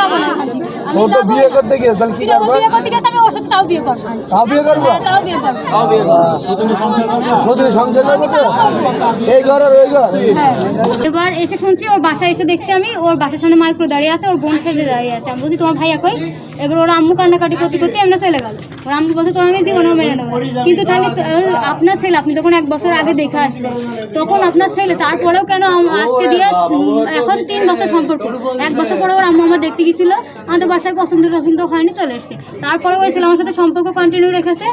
যাব না ও তো বিয়ে করতে গিয়ে তাহলে কি বিয়ে করবা? বিয়ে করতে গেছে আমি ওর সাথে তাও বিয়ে করব। তাও বিয়ে করব? হ্যাঁ, তাও বিয়ে করব। সত্যি সংসার করব? তো? এই ঘর আর ওই ঘর? হ্যাঁ। এবার এসে শুনছি ওর বাসায় এসে দেখছি আমি ওর বাসার সামনে মাইক্রো দাঁড়িয়ে আছে ওর বোন সাথে দাঁড়িয়ে আছে। আমি বলছি তোমার ভাইয়া কই? এবার ওর আম্মু কান্নাকাটি করতে করতে এমনি চলে গেল ওর আম্মু বলছে তোর আমি জীবনেও মেনে নেব কিন্তু তাহলে আপনার ছেলে আপনি যখন এক বছর আগে দেখে আসলেন তখন আপনার ছেলে তারপরেও কেন আজকে দিয়ে এখন তিন বছর সম্পর্ক। এক বছর পরে ওর আম্মু আমার আমাদের বাসায় পছন্দ পছন্দ হয়নি চলে এসছে তারপরে ওই ছেলে আমার সাথে সম্পর্ক কন্টিনিউ রেখেছে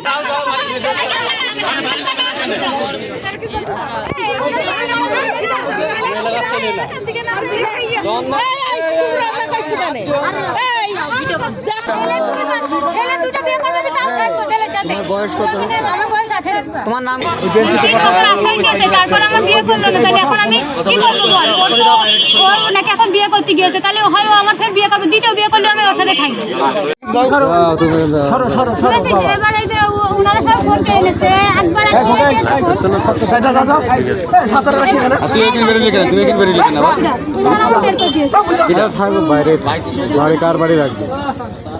দুটো বিয়ে করবে সাথে। বয়স কত হয়েছে আমার বয়স আঠেরো। তোমার নাম তারপর আমার বিয়ে করল না তাহলে এখন আমি কি করব বল? ওর তো ওর নাকি এখন বিয়ে করতে গিয়েছে তাহলে হয় ও আমার ফের বিয়ে করব দ্বিতীয় বিয়ে করলে আমি ওর সাথে থাকব। এবার যে ওনারা সব এনেছে একবার এটা থাকবে বাইরে বাড়ি কার বাড়ি রাখবে?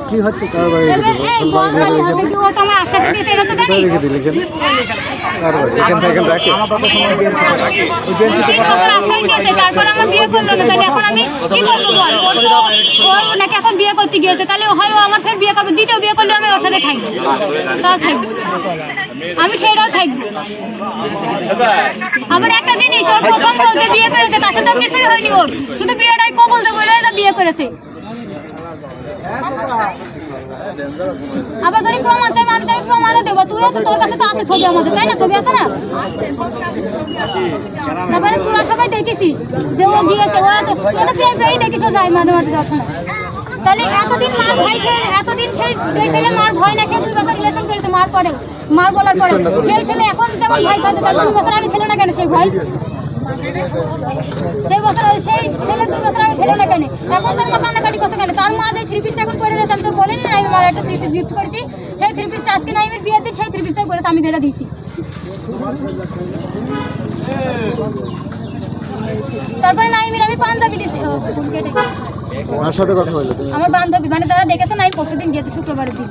কি হচ্ছে কার বাড়ি তো আমার তো রেখে দিলে কার এখান থেকে রাখে। তারপর আমার বিয়ে করল না তাহলে এখন আমি কি করব বল? ওর নাকি এখন বিয়ে করতে গিয়েছে। তাহলে হয় ও আমার ফের বিয়ে করব দ্বিতীয় বিয়ে করলে আমি ওর সাথে থাকব। থাকব। আমি সেটাও থাকব। আবার একটা জিনিস ওর প্রথম বিয়ে করেছে তার সাথে কিছুই হয়নি ওর। শুধু বিয়েটাই কবল দেবো বলে বিয়ে করেছে। আবার যদি প্রমাণ চাই, আমি চাই প্রমাণও দেবো। তুইও তো তোর কাছে তো আছে ছবি আমাদের, তাই না? ছবি আছে না? তারপরে তোরা সবাই দেখেছিস যে ও গিয়েছে, ওরা তো তোরা তো প্রায় প্রায়ই দেখিস ও যায় মাঝে মাঝে দর্শনে তাহলে এতদিন মার ভয় খেয়ে এতদিন সেই যে ছেলে মার ভয় না খেয়ে দুই বছর রিলেশন করেছে মার পরে, মার বলার পরে, সেই ছেলে এখন যেমন ভয় খাচ্ছে, তাহলে দুই বছর আগে ছিল না কেন সেই ভয়? সেই বছর সেই ছেলে দুই বছর আগে খেলো না কেন? এখন তোর মা কান্নাকাটি করছে কেন? তার মা যে থ্রি পিসটা এখন পরে রয়েছে, আমি তোর না আমি একটা থ্রি পিস গিফট করেছি। সেই থ্রি পিসটা আজকে নাইমের বিয়ের দিন সেই থ্রি পিসটাই করেছে আমি যেটা দিয়েছি। তারপরে নাইমের আমি পাঞ্জাবি দিয়েছি। কেটে। গেছে। সাথে কথা বললে আমার বান্ধবী মানে তারা দেখেছে না আমি পরশু দিন গিয়েছি শুক্রবারের দিন।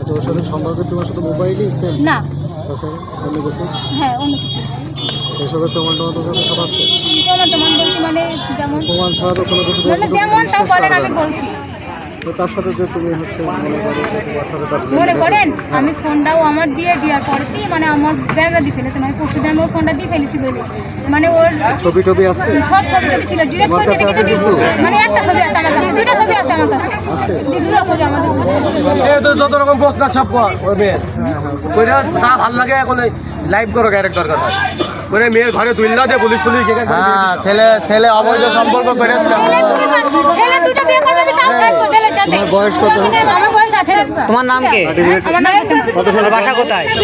আচ্ছা ওর সাথে সম্পর্ক তোমার সাথে মোবাইলই না। আচ্ছা অন্য কিছু? হ্যাঁ অন্য কিছু। এসবের প্রমাণ টমাণ তোমার কাছে সব আছে? তোমার তোমার বলছি মানে যেমন প্রমাণ ছাড়া তো কোনো কিছু মানে যেমন তা বলেন আমি বলছি। তো তার সাথে যে তুমি হচ্ছে মনে করেন আমি ফোনটাও আমার দিয়ে দেওয়ার পরেতেই মানে আমার ব্যাগটা দিয়ে ফেলেছে মানে পরশু দিন আমি ওর ফোনটা দিয়ে ফেলেছি বলে। মানে ওর ছবি টবি আছে? সব ছবি টবি ছিল ডিরেক্ট করে মানে একটা ছবি আছে আমার কাছে দুটো ছবি আছে আমার কাছে। দুটো ছবি আমাদের এই তো যত রকম প্রশ্ন সব কর ওই মেয়ের। কইরা যা ভালো লাগে এখন লাইভ করো ক্যারেক্টার কথা করে মেয়ের ঘরে তুললা দে পুলিশ পুলিশ হ্যাঁ ছেলে ছেলে অবৈধ সম্পর্ক তোমার বয়স কত আমার বয়স আঠেরো। তোমার নাম কি? আমার নাম কত সালে? বাসা কোথায়? সে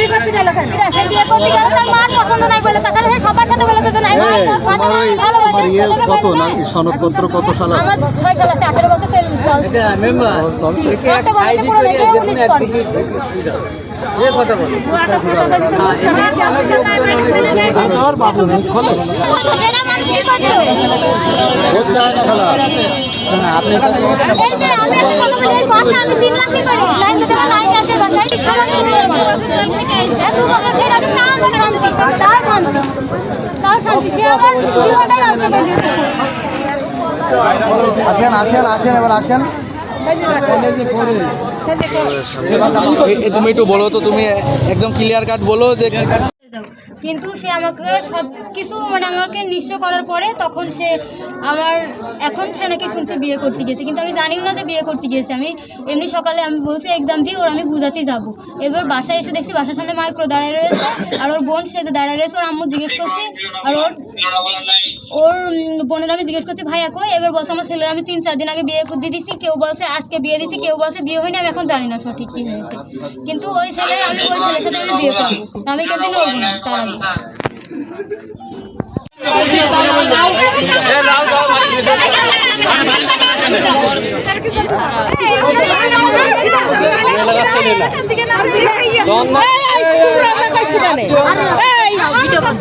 বিয়ে করতে গেল তার মার পছন্দ নাই বলে তাছাড়া সে সবার সাথে বলে তো নাই এই, তোমার ওই তোমার ইয়ে কত না সনদপত্র কত সাল আছে? আমার ছয় সাল আছে আঠেরো বছর তেল চলছে ও, চলছে একটা বছর পুরো রেখে উনিশ পরে। যেটা মানুষ কি করতো? আপনি এই যে আমি এখন কথা বলি, এই বাসা আমি চিনলাম কি করে? লাইন তো যারা লাইনে আছে, বাসায় এত বছর ধরে আমি তাও আমার শান্তি। সে আমার জীবনটাই করে দিয়েছে। আসেন আসেন আসেন এবার আসেন। তুমি একটু বলো তো তুমি একদম ক্লিয়ার কাট বলো যে কিন্তু সে আমাকে সব কিছু মানে আমাকে নিঃস্ব করার পরে তখন সে আমার এখন সে নাকি শুনছে বিয়ে করতে গিয়েছে। কিন্তু আমি জানিও না যে বিয়ে করতে গিয়েছে আমি। এমনি সকালে আমি বলছি এক্সাম দিয়ে ওর আমি বুঝাতে যাব। এবার বাসায় এসে দেখছি বাসার সামনে মাইক্রো দাঁড়ায় রয়েছে। আর ওর বোন সে দাঁড়ায় রয়েছে ওর আম্মু জিজ্ঞেস করছি আর ওর ওর বোনের আমি জিজ্ঞেস করছি ভাইয়া কই এবার বলছে আমার ছেলের আমি তিন চার দিন আগে বিয়ে দিয়ে দিচ্ছি কেউ বলছে আজকে বিয়ে দিচ্ছি কেউ বলছে বিয়ে হয়নি আমি এখন জানি না সঠিক কি হয়েছে কিন্তু ওই ছেলের আমি ওই ছেলের সাথে আমি বিয়ে করব আমি কিন্তু নড়বো না তার আগে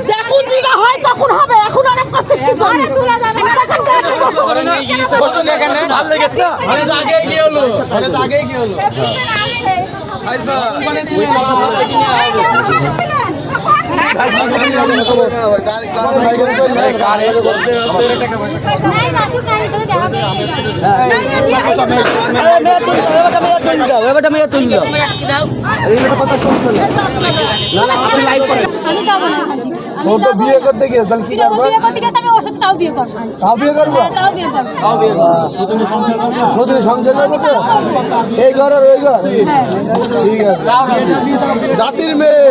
যখন যেটা হয় তখন হবে কষ্ট ভালো লেগেছে না? আরে তো আগেই কি হলো। আরে তো আগেই কি হলো। আইবা মানে ছিলেন আমি যাব না ও তো বিয়ে করতে গিয়ে তাহলে কি করব? বিয়ে করতে গেছে আমি তাও বিয়ে করব। তাও বিয়ে করব? হ্যাঁ, তাও বিয়ে করব। শুধু সংসার করব? তো? এই ঘর আর ওই ঘর? হ্যাঁ। ঠিক আছে। জাতির মেয়ে।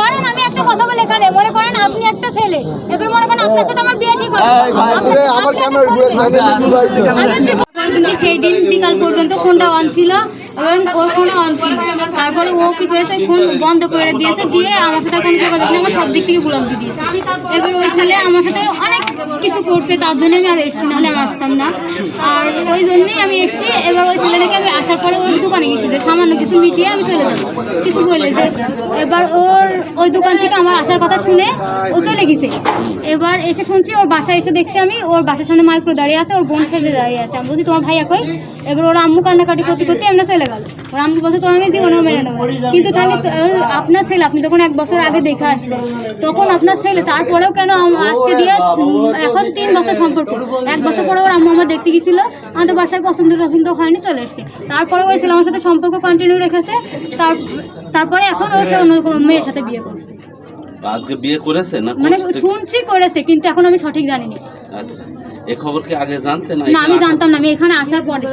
কারণ আমি একটা কথা বলে এখানে মনে করেন আপনি একটা ছেলে এবার মনে করেন আপনার সাথে আমার বিয়ে ঠিক হবে। আমার ক্যামেরা ঘুরে সেই দিন বিকাল পর্যন্ত ফোনটা অন ছিল এবং ওর ফোনও অন ছিল। তারপরে ও কি করেছে, ফোন বন্ধ করে দিয়েছে, দিয়ে আমার সাথে কোনো যোগাযোগ আমার সব দিক থেকে বুলামতি দিয়েছে। এবার ওই ছেলে আমার সাথে অনেক কিছু করছে, তার জন্য আমি আর এসেছি, নাহলে আসতাম না। আর ওই জন্যই আমি এসেছি, এবার ওই ছেলেটাকে আমি আসার পরে ওর দোকানে গেছি যে সামান্য কিছু মিটিয়ে আমি চলে যাব। কিছু বলেছে এবার ওর ওই দোকান থেকে আমার আসার কথা শুনে ও চলে গেছে। এবার এসে শুনছি ওর বাসায় এসে দেখছি আমি, ওর বাসার সামনে মাইক্রো দাঁড়িয়ে আছে, ওর বোন সেজে দাঁড়িয়ে আছে। আমি বলছি তোমার ভাই একই এবার ওর আম্মু কান্নাকাটি করতে করতে এমনি চলে গেল ওর আম্মু বলছে তোর আমি জীবনেও মেনে নেব কিন্তু তাহলে আপনার ছেলে আপনি তখন এক বছর আগে দেখে আসলে তখন আপনার ছেলে তারপরেও কেন আজকে দিয়ে এখন তিন বছর সম্পর্ক? এক বছর পরে ওর আম্মু আমার দেখতে গেছিল আমাদের বাসায় পছন্দ টছন্দ হয়নি চলে এসছে তারপরে ওই ছেলে আমার সাথে সম্পর্ক কন্টিনিউ রেখেছে তার তারপরে এখন ও সে অন্য কোনো মেয়ের সাথে বিয়ে করছে। আজকে বিয়ে করেছে না মানে শুনছি করেছে কিন্তু এখন আমি সঠিক জানি না আচ্ছা। এ খবর কি আগে জানতে না? না আমি জানতাম না আমি এখানে আসার পরে।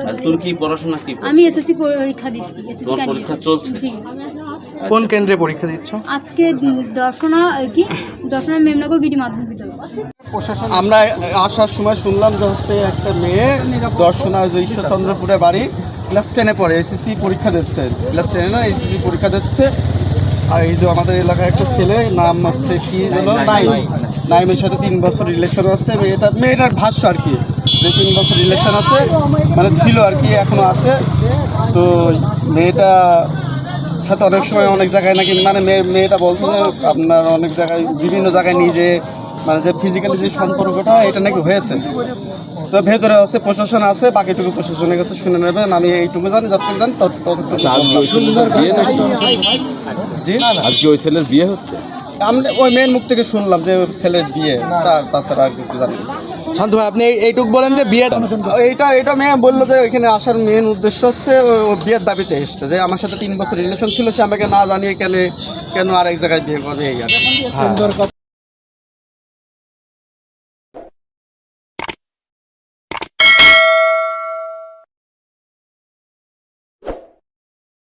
কি পড়াশোনা কি? আমি এসএসসি পরীক্ষা দিচ্ছি তোমার পরীক্ষা চলছে? কোন কেন্দ্রে পরীক্ষা দিচ্ছ? আজকে দর্শনা কি? দর্শনা মেমনগর বিডি মাধ্যমিক বিদ্যালয়। আমরা আসার সময় শুনলাম যে হচ্ছে একটা মেয়ে দর্শনা যে ঈশ্বরচন্দ্রপুরে বাড়ি ক্লাস টেনে পড়ে এসএসসি পরীক্ষা দিচ্ছে। ক্লাস টেনে না এসএসসি পরীক্ষা দিচ্ছে। আর এই যে আমাদের এলাকার একটা ছেলে নাম হচ্ছে কি যেন? নাইম নাইমের সাথে তিন বছর রিলেশন আছে মেয়েটা মেয়েটার ভাষ্য আর কি যে তিন বছর রিলেশন আছে মানে ছিল আর কি এখনও আছে। তো মেয়েটা সাথে অনেক সময় অনেক জায়গায় নাকি মানে মেয়ে মেয়েটা বলতো যে আপনার অনেক জায়গায় বিভিন্ন জায়গায় নিয়ে নিজে মানে যে ফিজিক্যালি যে সম্পর্কটা এটা নাকি হয়েছে। তো ভেতরে আছে প্রশাসন আছে বাকিটুকু প্রশাসনের কাছে শুনে নেবেন আমি এইটুকু জানি যতটুকু জানি তত- ততটুকু জি? আজকে ওই ছেলের বিয়ে হচ্ছে? আমি ওই মেন মুখ থেকে শুনলাম যে ছেলের বিয়ে তার তাছাড়া আর কিছু জানি শান্ত ভাই আপনি এইটুক বলেন যে বিয়ে এইটা এটা মেয়ে বলল যে এখানে আসার মেন উদ্দেশ্য হচ্ছে ও- বিয়ের দাবিতে এসছে যে আমার সাথে তিন বছর রিলেশন ছিল সে আমাকে না জানিয়ে কেন কেন আরেক জায়গায় বিয়ে করে এই আর